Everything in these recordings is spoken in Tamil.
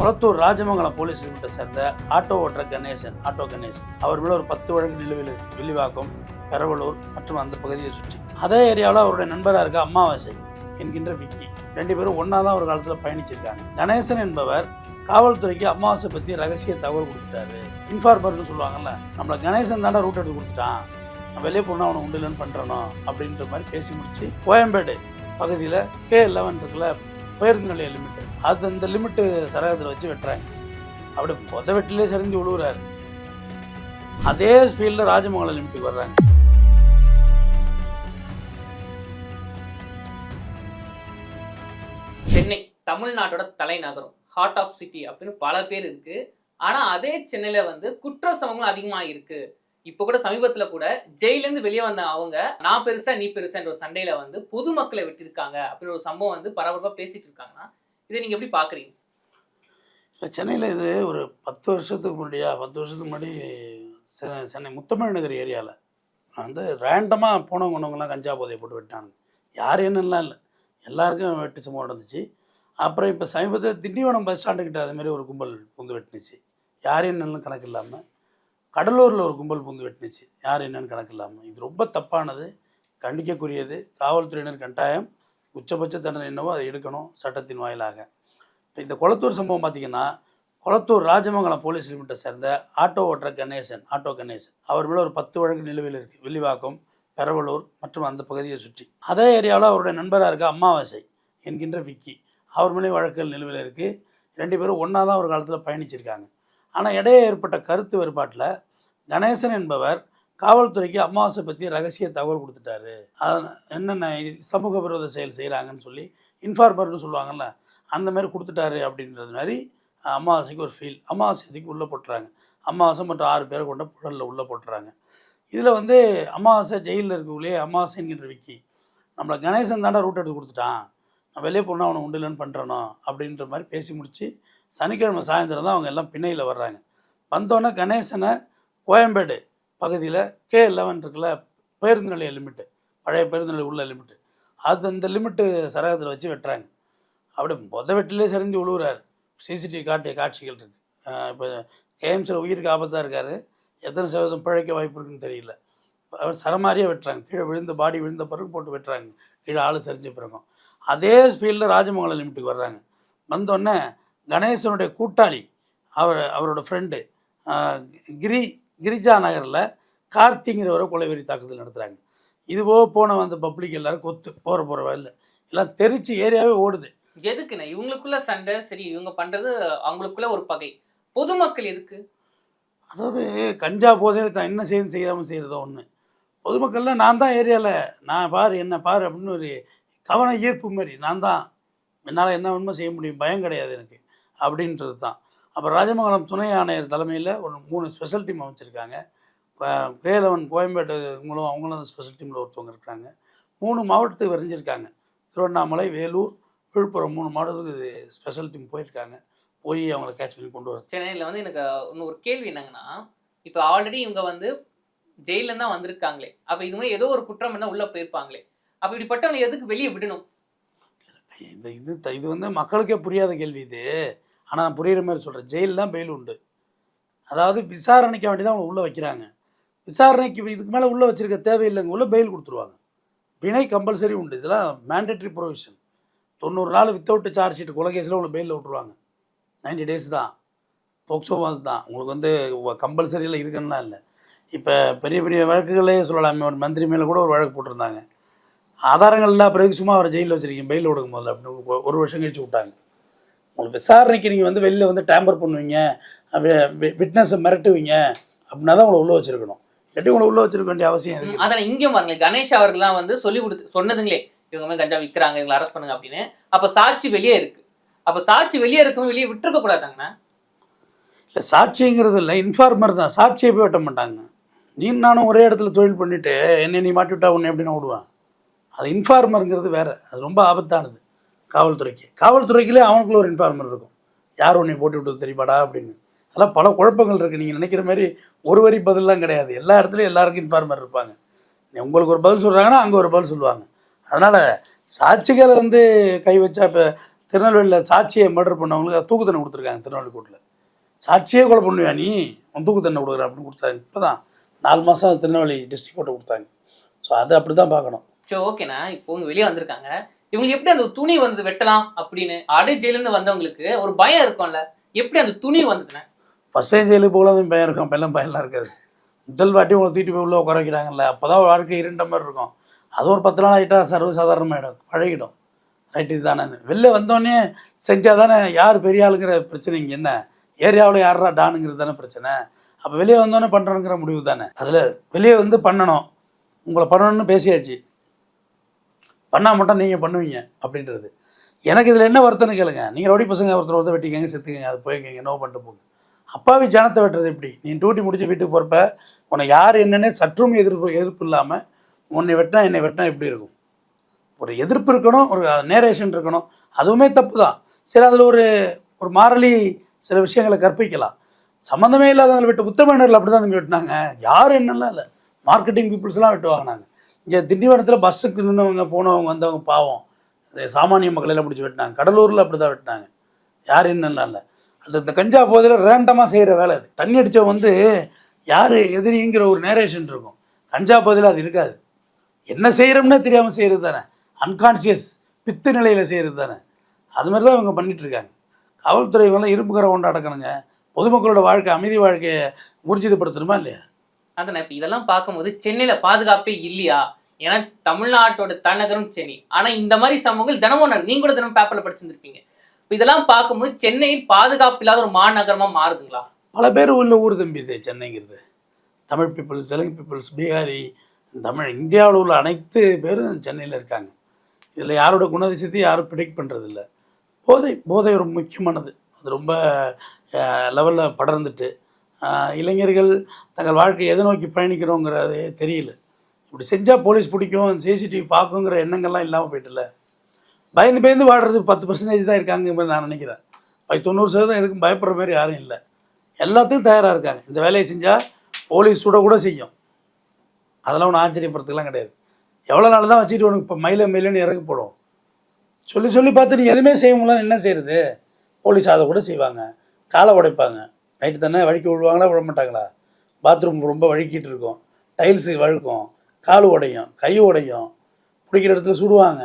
குளத்தூர் ராஜமங்கலம் போலீஸ் லிமிட்டை சேர்ந்த ஆட்டோ ஓட்டுற கணேசன் ஆட்டோ கணேசன். அவர் மேல ஒரு பத்து வழக்கு நிலுவையில் இருக்கு. வில்லிவாக்கம் பெரவலூர் மற்றும் அந்த பகுதியை சுற்றி. அதே ஏரியாவில் அவருடைய நண்பராக இருக்க அமாவாசை என்கின்ற விக்கி. ரெண்டு பேரும் ஒன்றா தான் ஒரு காலத்தில் பயணிச்சிருக்காங்க. கணேசன் என்பவர் காவல்துறைக்கு அமாவாசை பற்றி ரகசிய தகவல் கொடுத்துட்டாரு. இன்ஃபார்மர்னு சொல்லுவாங்கல்ல நம்மளை கணேசன் தாண்டா ரூட் எடுத்து கொடுத்துட்டான். நான் வெளியே போனால் அவனை உண்டு இல்லைன்னு பண்ணுறனோ அப்படின்ற மாதிரி பேசி முடிச்சு கோயம்பேடு பகுதியில் கே லெவன் இருக்குல்ல பேருந்து நிலைய லிமிட்டு. அது அந்த லிமிட்டு சரகத்தில் வச்சு வெட்டுறாங்க. அப்படி மொத வெட்டிலே சரிஞ்சு விழுவுறாரு அதே ஸ்பீடில் ராஜமங்கலம் லிமிட்டுக்கு வர்றாங்க. சென்னை தமிழ்நாட்டோட தலைநகரம் ஹார்ட் ஆஃப் சிட்டி அப்படின்னு பல பேர் இருக்கு. ஆனா அதே சென்னையில வந்து குற்ற சம்பவங்களும் அதிகமா இருக்கு. இப்போ கூட சமீபத்துல கூட ஜெயிலேருந்து வெளியே வந்த அவங்க நான் பெருசா நீ பெருசான்ற ஒரு சண்டையில வந்து பொதுமக்களை வெட்டியிருக்காங்க அப்படின்னு ஒரு சம்பவம் வந்து பரபரப்பா பேசிட்டு இருக்காங்கன்னா இதை நீங்கள் எப்படி பார்க்குறீங்க இல்லை சென்னையில் இது ஒரு பத்து வருஷத்துக்கு முன்னாடியா பத்து வருஷத்துக்கு முன்னாடி செ- சென்னை முத்தமிழ் நகர் ஏரியாவில் வந்து ரேண்டமாக போனவங்க கொண்டவங்கலாம் கஞ்சா போதையை போட்டு வெட்டானுங்க யார் என்னெல்லாம் இல்லை. எல்லாருக்கும் வெட்டு சம்பவம் நடந்துச்சு. அப்புறம் இப்போ சமீபத்தில் திண்டிவனம் பஸ் ஸ்டாண்டுக்கிட்ட அதுமாரி ஒரு கும்பல் புந்து வெட்டினுச்சு. யார் என்னன்னு கணக்கு இல்லாமல் கடலூரில் ஒரு கும்பல் புந்து வெட்டினுச்சு. யார் என்னன்னு கணக்கு இல்லாமல் இது ரொம்ப தப்பானது கண்டிக்கக்கூடியது. காவல்துறையினர் கட்டாயம் உச்சபட்ச தண்டனை என்னவோ அதை எடுக்கணும் சட்டத்தின் வாயிலாக. இப்போ இந்த கொளத்தூர் சம்பவம் பார்த்தீங்கன்னா கொளத்தூர் ராஜமங்கலம் போலீஸ் லிமிட்டை சேர்ந்த ஆட்டோ ஓட்டுற கணேசன் ஆட்டோ கணேசன். அவர் மேலே ஒரு பத்து வழக்கு நிலுவையில் இருக்குது வில்லிவாக்கம் பெரவலூர் மற்றும் அந்த பகுதியை சுற்றி. அதே ஏரியாவில் அவருடைய நண்பராக இருக்க அமாவாசை என்கின்ற விக்கி. அவர் மேலேயும் வழக்குகள் நிலுவையில் இருக்குது ரெண்டு பேரும் ஒன்றா தான் ஒரு காலத்தில் பயணிச்சிருக்காங்க. ஆனால் இடையே ஏற்பட்ட கருத்து வேறுபாட்டில் கணேசன் என்பவர் காவல்துறைக்கு அமாவாசை பற்றி ரகசிய தகவல் கொடுத்துட்டாரு. அது என்னென்ன சமூக விரோத செயல் செய்கிறாங்கன்னு சொல்லி இன்ஃபார்மர்னு சொல்லுவாங்கல்ல அந்த மாதிரி கொடுத்துட்டாரு அப்படின்றது மாதிரி அமாவாசைக்கு ஒரு ஃபீல் அமாவாசைக்கு உள்ளே போட்டுறாங்க. அமாவாசை மற்றும் ஆறு பேரை கொண்ட புழலில் உள்ளே போட்டுறாங்க. இதில் வந்து அமாவாசை ஜெயிலில் இருக்கக்குள்ளே அமாவாசை என்கின்ற விக்கி நம்மளை கணேசன் தாண்டா ரூட் எடுத்து கொடுத்துட்டான். நான் வெளியே போனால் அவனை உண்டு இல்லைன்னு பண்ணுறனோ அப்படின்ற மாதிரி பேசி முடித்து சனிக்கிழமை சாயந்தரம் தான் அவங்க எல்லாம் பிணையில் வர்றாங்க. வந்தோடனே கணேசனை கோயம்பேடு பகுதியில் கே லெவன் இருக்குல்ல பேருந்து நிலைய லிமிட்டு பழைய பேருந்து நிலைய உள்ள லிமிட்டு அது அந்த லிமிட்டு சரகத்தில் வச்சு வெட்டுறாங்க. அப்படி மொத வெட்டிலே சரிஞ்சு விழுவுறாரு சிசிடிவி காட்டிய காட்சிகள் இருக்குது இப்போ கேஎம்சியில் உயிருக்கு ஆபத்தாக இருக்கார். எத்தனை சதவீதம் பிழைக்க வாய்ப்பு இருக்குன்னு தெரியல. அவர் சரமாரியாக வெட்டுறாங்க. கீழே விழுந்த பாடி விழுந்த பிறகு போட்டு வெட்டுறாங்க. கீழே ஆள் சரிஞ்ச பிறகும். அதே ஸ்பீடில் ராஜமங்கலம் லிமிட்டுக்கு வர்றாங்க. வந்தோடனே கணேசனுடைய கூட்டாளி அவர் அவரோட ஃப்ரெண்டு கிரி கிரிஜா நகரில் கார்த்திங்கிறவரை கொலைவெறி தாக்குதல் நடத்துகிறாங்க இதுவோ போன வந்த பப்ளிக் எல்லாரும் கொத்து போகிற போகிற வேலை எல்லாம் தெரிச்சு ஏரியாவே ஓடுது. எதுக்குண்ணே? இவங்களுக்குள்ள சண்டை சரி இவங்க பண்றது அவங்களுக்குள்ள ஒரு பகை. பொதுமக்கள் எதுக்கு? அதாவது கஞ்சா போதையில் தான் என்ன செய்யணும் செய்யாமல் செய்கிறதோ ஒன்று பொதுமக்கள்லாம் நான் தான் ஏரியாவில் நான் பாரு என்ன பாரு அப்படின்னு ஒரு கவன ஈர்ப்பு மாதிரி. நான் தான். என்னால் என்ன உண்மை செய்ய முடியும். பயம் கிடையாது எனக்கு. அப்படின்றது தான். அப்போ ராஜமங்கலம் துணை ஆணையர் தலைமையில் ஒரு மூணு ஸ்பெஷல் டீம் அமைச்சிருக்காங்க. கேலவன் கோயம்பேடு இவங்களும் அவங்களும் ஸ்பெஷல் டீமில் ஒருத்தவங்க இருக்காங்க. மூணு மாவட்டத்துக்கு விரைஞ்சிருக்காங்க. திருவண்ணாமலை வேலூர் விழுப்புரம் மூணு மாவட்டத்துக்கு ஸ்பெஷல் டீம் போயிருக்காங்க. போய் அவங்கள கேட்ச் பண்ணி கொண்டு வர சென்னையில் வந்து எனக்கு இன்னும் ஒரு கேள்வி என்னங்கன்னா இப்போ ஆல்ரெடி இவங்க வந்து ஜெயில தான் வந்திருக்காங்களே. அப்போ இது மாதிரி ஏதோ ஒரு குற்றம் என்ன உள்ள போயிருப்பாங்களே. அப்போ இப்படிப்பட்டவங்களை எதுக்கு வெளியே விடணும்? இந்த இது த- இது வந்து மக்களுக்கே புரியாத கேள்வி இது. ஆனால் நான் புரிகிற மாதிரி சொல்கிறேன் ஜெயில் தான் பெயில் உண்டு. அதாவது விசாரணைக்க வேண்டி தான் அவங்க உள்ளே வைக்கிறாங்க. விசாரணைக்கு இதுக்கு மேலே உள்ளே வச்சுருக்க தேவையில்லைங்க உள்ள பெயில் கொடுத்துருவாங்க. பிணை கம்பல்சரி உண்டு. இதெல்லாம் மேண்டேட்ரி ப்ரொவிஷன் தொண்ணூறு நாள் வித்தவுட் சார்ஜ் ஷீட் கொலை கேஸில் உங்களை பெயிலில் விட்டுருவாங்க. 90 டேஸ் தான். போக்சோ அது தான். உங்களுக்கு வந்து கம்பல்சரியில் இருக்குன்னா இல்லை. இப்போ பெரிய பெரிய வழக்குகளே சொல்லலாமே. ஒரு மந்திரி மேலே கூட ஒரு வழக்கு போட்டிருந்தாங்க. ஆதாரங்கள் இல்ல பிறகு சும்மா அவரை ஜெயிலில் வச்சுருக்கீங்க பெயில் விடுங்க முதல்ல அப்படின்னு ஒரு வருஷம் கழிச்சு விட்டாங்க. உங்களுக்கு விசாரணைக்கு நீங்கள் வந்து வெளியில் வந்து டேம்பர் பண்ணுவீங்க. விட்னஸை மிரட்டுவீங்க. அப்படின்னா தான் உங்களை உள்ளே வச்சிருக்கணும். இல்லாட்டி உங்களை உள்ளே வச்சிருக்க வேண்டிய அவசியம் எதுக்கு? அதான் இங்கே பாருங்க. கணேஷ் அவர்கள்லாம் வந்து சொல்லி கொடுத்து சொன்னதுங்களே இவங்க கஞ்சா விற்கிறாங்க இவங்களை அரெஸ்ட் பண்ணுங்க அப்படின்னு. அப்போ சாட்சி வெளியே இருக்கு. அப்போ சாட்சி வெளியே இருக்கும் வெளியே விட்டுருக்க கூடாதாங்கண்ணா? இல்லை சாட்சிங்கிறது இல்லை. இன்ஃபார்மர் தான். சாட்சியை போய் வெட்ட மாட்டாங்க. நீ நானும் ஒரே இடத்துல தொழில் பண்ணிவிட்டு என்னை நீ மாட்டி விட்டா உன்னை எப்படி நான் விடுவேன்? அது இன்ஃபார்மருங்கிறது வேறு. அது ரொம்ப ஆபத்தானது. காவல்துறைக்கு. காவல்துறைக்குள்ளே அவனுக்குள்ள ஒரு இன்ஃபார்மர் இருக்கும். யார் உன்னை போட்டு விட்டது தெரியுமாடா அப்படின்னு. அதெல்லாம் பல குழப்பங்கள் இருக்குது நீங்கள் நினைக்கிற மாதிரி ஒரு வரி பதிலெலாம் கிடையாது. எல்லா இடத்துலையும் எல்லாருக்கும் இன்ஃபார்மர் இருப்பாங்க. உங்களுக்கு ஒரு பதில் சொல்கிறாங்கன்னா அங்கே ஒரு பதில் சொல்லுவாங்க. அதனால் சாட்சிகளை வந்து கை வச்சா இப்போ திருநெல்வேலியில் சாட்சியை மர்டர் பண்ணவங்களுக்கு தூக்கு தண்டனை கொடுத்துருக்காங்க திருநெல்வேலி கோர்ட்டில் சாட்சியே கொலை பண்ணுவியா நீ? உன் தூக்கு தண்டனை கொடுக்குற அப்படின்னு கொடுத்தாங்க. இப்போ தான் நாலு மாதம் திருநெல்வேலி டிஸ்ட்ரிக் கோர்ட்டை கொடுத்தாங்க. ஸோ அதை அப்படி தான் பார்க்கணும். சரி ஓகேண்ணா இப்போ இவங்க வெளியே வந்திருக்காங்க. இவங்களுக்கு எப்படி அந்த துணி வந்து வெட்டலாம் அப்படின்னு? அடை ஜெயிலேருந்து வந்தவங்களுக்கு ஒரு பயம் இருக்கும்ல. எப்படி அந்த துணி வந்ததுண்ணே? ஃபஸ்ட் டைம் ஜெயிலுக்கு போகலாம் பயம் இருக்கும். அப்பெல்லாம் பயம்லாம் இருக்காது. முதல் வாட்டி உங்களை தூட்டி போய் உள்ளே உட்கார வைக்கிறாங்கல்ல. அப்போ தான் வாழ்க்கை இருண்ட மாதிரி இருக்கும். அது ஒரு பத்து நாள் ஆகிட்டா சர்வசாதாரணமாகிடும் பழகிடும். ரைட்டு இதுதானே வெளில வந்தோடனே செஞ்சால் தானே யார் பெரிய ஆளுங்கிற பிரச்சனை இங்கே என்ன? ஏரியாவில் யாரா டானுங்கிறது தானே பிரச்சனை. அப்போ வெளியே வந்தோடனே பண்ணுறோங்கிற முடிவு தானே. அதில் வெளியே வந்து பண்ணணும். உங்களை பண்ணணும்னு பேசியாச்சு. பண்ணால் மட்டும் நீங்கள் பண்ணுவீங்க அப்படின்றது. எனக்கு இதில் என்ன வருத்தம்னு கேளுங்க. நீங்கள் ரவுடி பசங்க ஒருத்தர் ஒருத்தர் வெட்டிக்கங்க செத்துக்கங்க அது போய்க்கங்க நோ பண்ணிட்டு போங்க. அப்பாவி ஜனத்தை வெட்டுறது எப்படி? நீ டூட்டி முடிச்சு வீட்டுக்கு போகிறப்ப உனக்கு யார் என்னென்ன சற்றும் எதிர்ப்பு எதிர்ப்பு இல்லாமல் உன்னை வெட்டினா என்னை வெட்டினா எப்படி இருக்கும்? ஒரு எதிர்ப்பு இருக்கணும் ஒரு நேரேஷன் இருக்கணும். அதுவுமே தப்பு தான் சரி அதில் ஒரு ஒரு மாரலி சில விஷயங்களை கற்பிக்கலாம். சம்மந்தமே இல்லாதவங்களை விட்டு உத்தமனரில் அப்படி தான் வெட்டினாங்க. யார் என்னெல்லாம் இல்லை. மார்க்கெட்டிங் பீப்புள்ஸ்லாம் வெட்டுவாங்க நாங்கள் இங்கே திண்டிவனத்தில் பஸ்ஸுக்கு நின்றவங்க போனவங்க வந்தவங்க பாவம். சாமானிய மக்கள் எல்லாம் பிடிச்சி வெட்டினாங்க. கடலூரில் அப்படி தான் வெட்டினாங்க. யார் என்னெல்லாம் இல்லை அந்த இந்த கஞ்சா போதையில் ரேண்டமாக செய்கிற வேலை அது. தண்ணி அடித்தவன் வந்து யார் எதிரிங்கிற ஒரு நேரேஷன் இருக்கும். கஞ்சா போதையில் அது இருக்காது. என்ன செய்கிறோம்னே தெரியாமல் செய்கிறது தானே. அன்கான்சியஸ் பித்து நிலையில் செய்கிறது தானே. அது மாதிரி தான் இவங்க பண்ணிகிட்ருக்காங்க காவல்துறை இவங்கெல்லாம் இருப்புக்கிற கொண்டாடக்கணுங்க. அடக்கணுங்க பொதுமக்களோட வாழ்க்கை அமைதி வாழ்க்கையை ஊர்ஜிதப்படுத்தணுமா இல்லையா? அதான் இப்போ இதெல்லாம் பார்க்கும்போது சென்னையில் பாதுகாப்பே இல்லையா? ஏன்னா தமிழ்நாட்டோட தலைநகரம் சென்னை. ஆனால் இந்த மாதிரி சம்பவங்கள் தினமும் நீங்கள் கூட தினமும் பேப்பரில் படிச்சிருந்துருப்பீங்க. இப்போ இதெல்லாம் பார்க்கும்போது சென்னையில் பாதுகாப்பு இல்லாத ஒரு மாநகரமாக மாறுதுங்களா? பல பேர் உள்ள ஊர் தம்பி இது சென்னைங்கிறது. தமிழ் பீப்புள்ஸ் தெலுங்கு பீப்புள்ஸ் பீகாரி தமிழ் இந்தியாவில் உள்ள அனைத்து பேரும் சென்னையில் இருக்காங்க. இதில் யாரோட குணதிசயத்தையும் யாரும் ப்ரிடிக்ட் பண்ணுறதில்ல போதை போதை ஒரு முக்கியமானது. அது ரொம்ப லெவலில் படர்ந்துட்டு இளைஞர்கள் தங்கள் வாழ்க்கையை எதை நோக்கி பயணிக்கிறோங்கிறது தெரியல. இப்படி செஞ்சால் போலீஸ் பிடிக்கும் சிசிடிவி பார்க்குங்கிற எண்ணங்கள்லாம் இல்லாமல் போயிட்டுல பயந்து பயந்து வாடுறது பத்து பர்சன்டேஜ் தான் இருக்காங்க நான் நினைக்கிறேன். பை தொண்ணூறு சதவீதம் எதுக்கும் பயப்படுற மாதிரி யாரும் இல்லை. எல்லாத்துக்கும் தயாராக இருக்காங்க. இந்த வேலையை செஞ்சால் போலீஸ் சுட கூட செய்யும். அதெல்லாம் ஒன்றும் ஆச்சரியப்படுறதுக்கெல்லாம் கிடையாது. எவ்வளோ நாள் தான் வச்சுட்டு உனக்கு இப்போ மயில மயிலன்னு இறக்கி போடும். சொல்லி சொல்லி பார்த்து நீ எதுவுமே செய்ய என்ன செய்கிறது போலீஸ் அதை கூட செய்வாங்க. காலை உடைப்பாங்க. நைட்டு தானே வழுக்கி விழுவாங்களா விட மாட்டாங்களா பாத்ரூம் ரொம்ப வழுக்கிட்டு இருக்கும். டைல்ஸு வழுக்கும். கால் உடையும் கை உடையும். பிடிக்கிற இடத்துல சுடுவாங்க.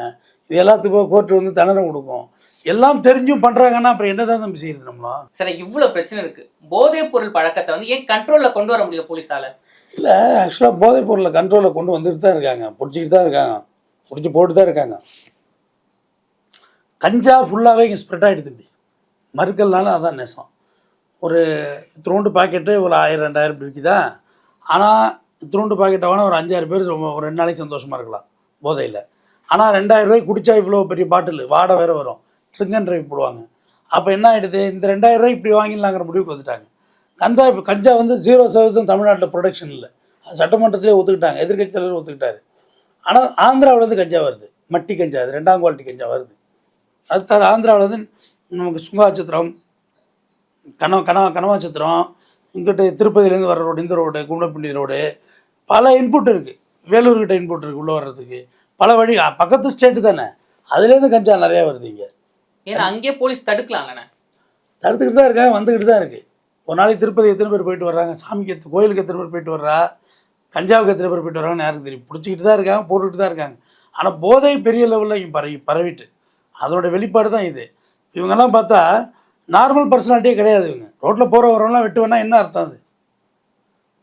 இது எல்லாத்துக்கும் கோர்ட்டு வந்து தண்டனை கொடுக்கும். எல்லாம் தெரிஞ்சும் பண்ணுறாங்கன்னா அப்புறம் என்ன தான் தம்பி செய்யுது நம்மளாம் சரி இவ்வளவு பிரச்சனை இருக்கு. போதைப் பொருள் பழக்கத்தை வந்து ஏன் கண்ட்ரோல்ல கொண்டு வர முடியல போலீஸால? இல்லை ஆக்சுவலாக போதைப் பொருளை கண்ட்ரோலில் கொண்டு வந்துட்டு தான் இருக்காங்க. பிடிச்சிக்கிட்டு தான் இருக்காங்க. பிடிச்சி போட்டு தான் இருக்காங்க. கஞ்சா ஃபுல்லாகவே இங்கே ஸ்ப்ரெட் ஆகிடுது தம்பி. மறுக்கல்னால அதான் நெசம். ஒரு இத்தினோண்டு பாக்கெட்டு ஒரு ஆயிரம் ரெண்டாயிரம் இப்படி விற்கிதா ஆனால் இத்தினோண்டு பாக்கெட்டை வேணால் ஒரு அஞ்சாறு பேர் ரொம்ப ஒரு ரெண்டு நாளைக்கு சந்தோஷமாக இருக்கலாம் போதையில். ஆனால் ரெண்டாயிரம் ரூபாய்க்கு குடித்தா இவ்வளோ பெரிய பாட்டில் வாடை வேறு வரும் ட்ரிங்கன் ட்ரைவ் போடுவாங்க. அப்போ என்ன ஆகிடுது இந்த ரெண்டாயிரம் ரூபாய் இப்படி வாங்கிடலாங்கிற முடிவுக்கு வந்துட்டாங்க. கஞ்சா இப்போ கஞ்சா வந்து ஜீரோ சதவீதம் தமிழ்நாட்டில் ப்ரொடக்ஷன் இல்லை. அது சட்டமன்றத்திலே ஒத்துக்கிட்டாங்க எதிர்கட்சி தலைவர் ஒத்துக்கிட்டாரு ஆனால் ஆந்திராவிலேருந்து கஞ்சா வருது மட்டி கஞ்சா அது ரெண்டாம் குவாலிட்டி கஞ்சா வருது. அது தர ஆந்திராவிலேருந்து நமக்கு சுங்காச்சத்திரம் கனவ கனவா கனவாச்சத்திரம் இங்கிட்ட திருப்பதியிலேருந்து வர ரோடு இந்த ரோடு கும்பலப்பிண்டி ரோடு பல இன்புட் இருக்குது வேலூர்கிட்ட இன்புட் இருக்குது உள்ளே வர்றதுக்கு. பல வழி பக்கத்து ஸ்டேட்டு தானே. அதுலேருந்து கஞ்சா நிறையா வருது இங்கே. ஏன்னா அங்கேயே போலீஸ் தடுக்கலாங்கண்ணே தடுத்துக்கிட்டு தான் இருக்காங்க வந்துக்கிட்டு தான் இருக்குது ஒரு நாளைக்கு திருப்பதி எத்தனை பேர் போயிட்டு வர்றாங்க? சாமிக்கு எத்தனை கோயிலுக்கு எத்தனை பேர் போயிட்டு வர்றா? கஞ்சாவுக்கு எத்தனை பேர் போயிட்டு வர்றாங்கன்னு யாருக்கு தெரியும். பிடிச்சிக்கிட்டு தான் இருக்காங்க போட்டுக்கிட்டு தான் இருக்காங்க. ஆனால் போதை பெரிய லெவலில் இங்கே பரவி பரவிட்டு. அதோட வெளிப்பாடு தான் இது. இவங்கெல்லாம் பார்த்தா நார்மல் பர்சனாலிட்டியே கிடையாது இவங்க. ரோட்டில் போகிற வரவங்களாம் வெட்டுவேன்னா என்ன அர்த்தம் அது?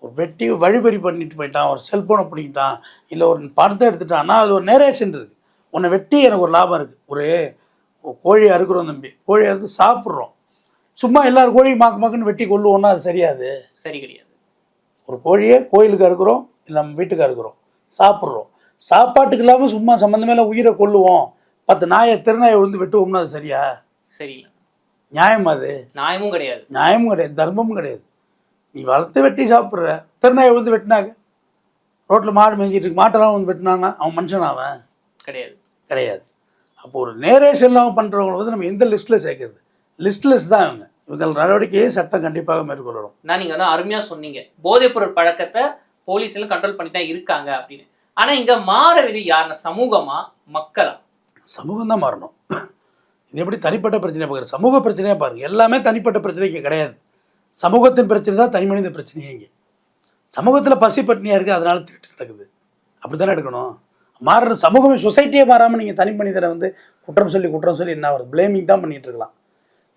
ஒரு வெட்டி வழிபறி பண்ணிட்டு போயிட்டான் ஒரு செல்ஃபோனை பிடிக்கிட்டான் இல்லை ஒரு படத்தை எடுத்துட்டான்னா அது ஒரு நேரேஷன் இருக்குது உன்னை வெட்டி எனக்கு ஒரு லாபம் இருக்குது ஒரு கோழி அறுக்கிறோம் தம்பி. கோழி அறுத்து சாப்பிட்றோம். சும்மா எல்லாரும் கோழி மாக்கு மாக்குன்னு வெட்டி கொள்ளுவோம்னா அது சரியாது. சரி கிடையாது. ஒரு கோழியை கோயிலுக்கு அறுக்கிறோம் இல்லை நம்ம வீட்டுக்கு அறுக்கிறோம். சாப்பிட்றோம். சாப்பாட்டுக்கு இல்லாமல் சும்மா சம்மந்தமே இல்லை உயிரை கொல்லுவோம். பத்து நாயை திருநாயை விழுந்து வெட்டுவோம்னா அது சரியா? சரியில்லை. நியாயம் அது. நியாயமும் கிடையாது. நியாயமும் கிடையாது தர்மமும் கிடையாது. நீ வளர்த்து வெட்டி சாப்பிட்ற. திருநாயை விழுந்து வெட்டினாக்க ரோட்டில் மாடு மேய்ஞ்சிட்டு இருக்கு. மாட்டெல்லாம் வந்து வெட்டினான்னா அவன் மனுஷன் அவன்? கிடையாது. கிடையாது. அப்போ ஒரு நேரேஷன் இல்லாமல் பண்ணுறவங்களை வந்து நம்ம எந்த லிஸ்ட்டில் சேர்க்கறது? லிஸ்ட்லெஸ் தான் இவங்க. இவங்கள் நடவடிக்கையை சட்டம் கண்டிப்பாக மேற்கொள்ளணும். நான் நீங்க வந்து அருமையா சொன்னீங்க. போதைப் பொருள் பழக்கத்தை போலீஸ் எல்லாம் கண்ட்ரோல் பண்ணி தான் இருக்காங்க அப்படின்னு. ஆனா இங்க மாற வெளி யாருன்னா சமூகமா? மக்களா? சமூகம் தான் மாறணும். இது எப்படி தனிப்பட்ட பிரச்சனையை பார்க்குற சமூக பிரச்சனையாக பாருங்கள் எல்லாமே தனிப்பட்ட பிரச்சனைக்கு கிடையாது. சமூகத்தின் பிரச்சனை தான் தனி மனித பிரச்சனையே இங்கே. சமூகத்தில் பசி பட்டினியாக இருக்குது அதனால திருட்டு நடக்குது. அப்படி தானே எடுக்கணும்? மாறுற சமூகமே சொசைட்டியே மாறாமல் நீங்கள் தனி மனிதரை வந்து குற்றம் சொல்லி குற்றம் சொல்லி என்ன வருது பிளேமிங் தான் பண்ணிகிட்டு இருக்கலாம்.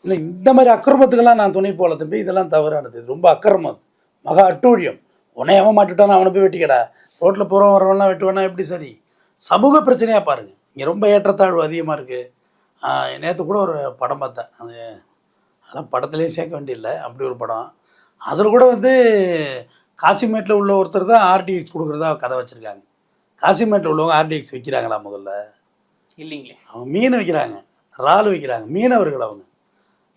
இல்லை இந்த மாதிரி அக்கிரமத்துக்கெல்லாம் நான் துணை போல தம்பி இதெல்லாம் தவறானது. இது ரொம்ப அக்கிரமம் அது. மகா அட்டூழியம். உன்னை அவன் மாட்டுட்டான் அவனை போய் வெட்டிக்கடா. ரோட்டில் போகிறவன் வரவன்லாம் வெட்டுவானா எப்படி சரி? சமூக பிரச்சனையாக பாருங்கள் இங்கே ரொம்ப ஏற்றத்தாழ்வு அதிகமாக இருக்குது நேற்று கூட ஒரு படம் பார்த்தேன். அது அதெல்லாம் படத்துலேயே சேர்க்க வேண்டியதில்லை அப்படி ஒரு படம். அதில் கூட வந்து காசிமேட்டில் உள்ள ஒருத்தர் தான் ஆர்டிஎக்ஸ் கொடுக்குறதா கதை வச்சுருக்காங்க. காசிமேட்டில் உள்ளவங்க ஆர்டிஎக்ஸ் விற்கிறாங்களா முதல்ல? இல்லைங்களே. அவங்க மீன் விற்கிறாங்க இறால் விற்கிறாங்க மீனவர்கள் அவங்க.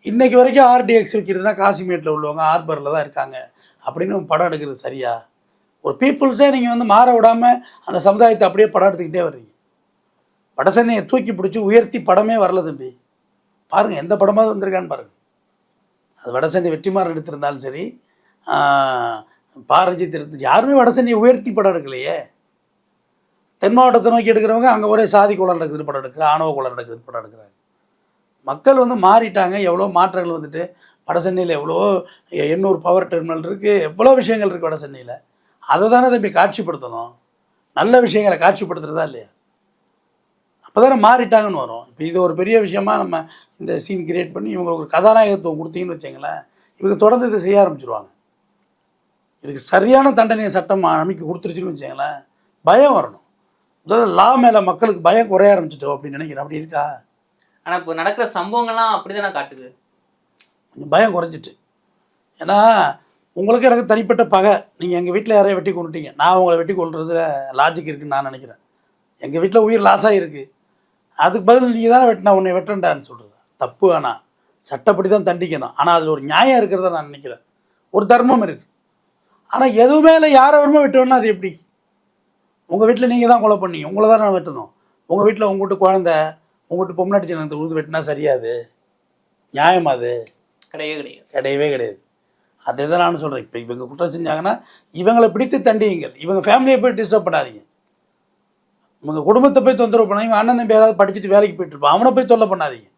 இன்னைக்கு வரைக்கும் ஆர்டிஎக்ஸ் விற்கிறதுனா காசிமேட்டில் உள்ளவங்க ஆர்பரில் தான் இருக்காங்க. அப்படின்னு படம் எடுக்கிறது சரியா? ஒரு பீப்புள்ஸே நீங்கள் வந்து மாற விடாமல் அந்த சமுதாயத்தை அப்படியே படம் எடுத்துக்கிட்டே வர்றீங்க. வடசென்னையை தூக்கி பிடிச்சி உயர்த்தி படமே வரல தம்பி. பாருங்கள் எந்த படமாவது வந்திருக்கான்னு பாருங்கள் அது வடசென்னை வெற்றிமாறன் எடுத்திருந்தாலும் சரி பாரஞ்சித் எடுத்து யாருமே வடசென்னையை உயர்த்தி படம் எடுக்கலையே. தென் மாவட்டத்தை நோக்கி எடுக்கிறவங்க அங்கே ஒரே சாதி குளம் நடக்குது படம் எடுக்கிற ஆணவ குளம் நடக்குது படம் எடுக்கிறாங்க. மக்கள் வந்து மாறிட்டாங்க எவ்வளோ மாற்றங்கள் வந்துட்டு வட சென்னையில் எவ்வளோ எண்ணூறு பவர் டெர்மினல் இருக்குது எவ்வளோ விஷயங்கள் இருக்குது வட சென்னையில் அதை தானே தம்பி காட்சிப்படுத்தணும். நல்ல விஷயங்களை காட்சிப்படுத்துகிறதா இல்லையா? அப்போ தானே மாறிட்டாங்கன்னு வரும். இப்போ இது ஒரு பெரிய விஷயமா நம்ம இந்த சீன் கிரியேட் பண்ணி இவங்களுக்கு ஒரு கதாநாயகத்துவம் கொடுத்தீங்கன்னு வச்சுங்களேன் இவங்க தொடர்ந்து இதை செய்ய ஆரம்பிச்சிருவாங்க. இதுக்கு சரியான தண்டனையை சட்டம் அமைக்க கொடுத்துருச்சுன்னு வச்சுங்களேன் பயம் வரணும். முதல்ல லா மேலே மக்களுக்கு பயம் குறைய ஆரம்பிச்சிட்டோம் அப்படின்னு நினைக்கிறேன். அப்படி இருக்கா? ஆனா இப்போ நடக்கிற சம்பவங்கள்லாம் அப்படிதானே காட்டுது? கொஞ்சம் பயம் குறைஞ்சிட்டு. ஏன்னா உங்களுக்கு எனக்கு தனிப்பட்ட பகை. நீங்கள் எங்கள் வீட்டில் யாரையும் வெட்டி கொண்டுட்டீங்க. நான் உங்களை வெட்டி கொள்றதுல லாஜிக் இருக்குன்னு நான் நினைக்கிறேன். எங்கள் வீட்டில் உயிர் லாஸாக இருக்குது அதுக்கு பதில் நீங்கள் தானே வெட்டினா உன்னை வெட்டண்டான்னு சொல்கிறது தப்பு ஆனால் சட்டப்படி தான் தண்டிக்கணும். ஆனால் அதில் ஒரு நியாயம் இருக்கிறத நான் நினைக்கிறேன். ஒரு தர்மம் இருக்குது ஆனால் எதுவுமே இல்லை யாரை வேணுமோ வெட்டுவேன்னா அது எப்படி? உங்கள் வீட்டில் நீங்கள் தான் கொலை பண்ணீங்க. உங்களை தான் நான் வெட்டணும். உங்கள் வீட்டில் உங்கள் வீட்டு குழந்த உங்கள் வீட்டு பொம்னாட்டி ஜனத்தை உழுது வெட்டினா சரியாது. நியாயமா அது. கிடையவே கிடையாது. கிடையவே கிடையாது. அதே தான் நான் சொல்கிறேன் இப்போ இவங்க குற்றம் செஞ்சாங்கன்னா இவங்களை பிடித்து தண்டியுங்கள். இவங்க ஃபேமிலியை போய் டிஸ்டர்ப் பண்ணாதீங்க. உங்கள் குடும்பத்தை போய் தொந்தரவு பண்ணாங்க அண்ணன் தம்பி யாராவது படிச்சுட்டு வேலைக்கு போயிட்டு இருப்பான். அவனை போய் தொல்லை பண்ணாதீங்க.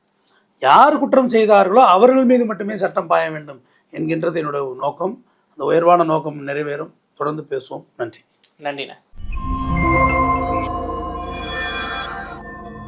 யார் குற்றம் செய்தார்களோ அவர்கள் மீது மட்டுமே சட்டம் பாய வேண்டும் என்கின்றது என்னோட நோக்கம். அந்த உயர்வான நோக்கம் நிறைவேறும். தொடர்ந்து பேசுவோம். நன்றி. நன்றிண்ணா.